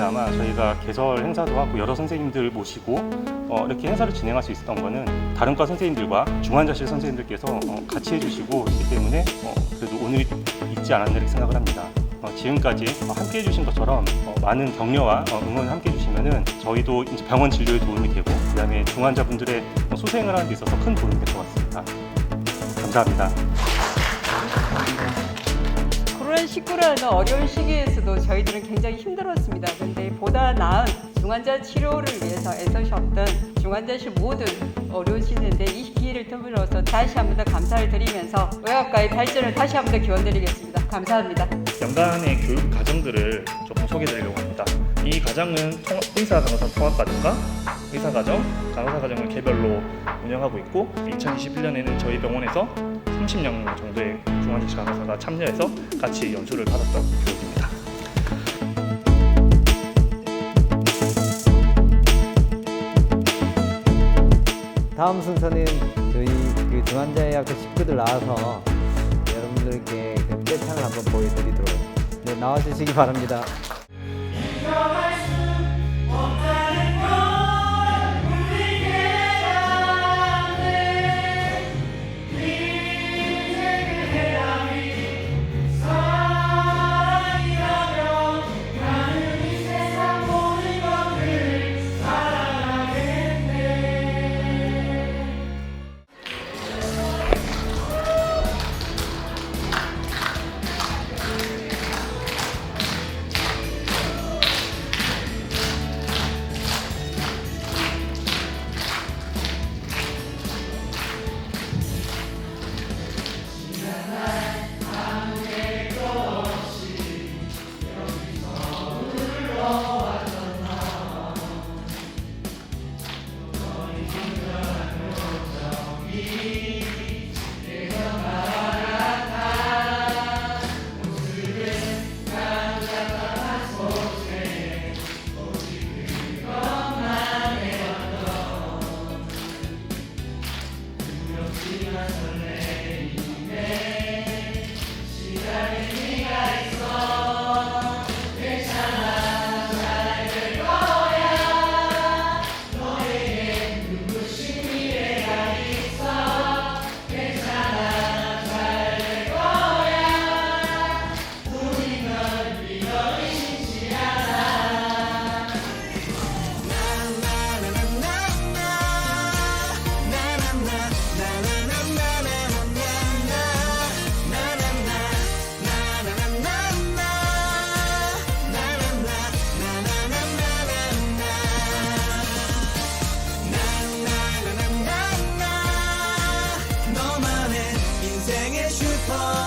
아마 저희가 개설 행사도 하고 여러 선생님들 모시고 어, 이렇게 행사를 진행할 수 있었던 거는 다른 과 선생님들과 중환자실 선생님들께서 어, 같이 해주시고 있기 때문에 어, 그래도 오늘이 있지 않았나 이렇게 생각을 합니다. 어, 지금까지 어, 함께 해주신 것처럼 어, 많은 격려와 어, 응원 함께 해주시면은 저희도 이제 병원 진료에 도움이 되고 그다음에 중환자분들의 어, 수생을 하는 데 있어서 큰 도움이 될 것 같습니다. 감사합니다. 코로나19라는 어려운 시기에서도 저희들은 굉장히 힘들었습니다. 근데 보다 나은 중환자 치료를 위해서 애써셨던 중환자실 모든 어려우시는데 이 기회를 통해서 다시 한 번 더 감사를 드리면서 의학과의 발전을 다시 한 번 더 기원드리겠습니다. 감사합니다. 연간의 교육 과정들을 조금 소개해드리려고 합니다. 이 과정은 통- 의사 간호사 통합 과정과 의사 과정, 간호사 과정을 개별로 운영하고 있고 2021년에는 저희 병원에서 30명 정도의 중환자실 간호사가 참여해서 같이 연수를 받았던 교육입니다. 다음 순서는 저희 그 중환자의학과 식구들 나와서 여러분들께 그 떼창을 한번 보여드리도록 네, 나와주시기 바랍니다. 야 apart.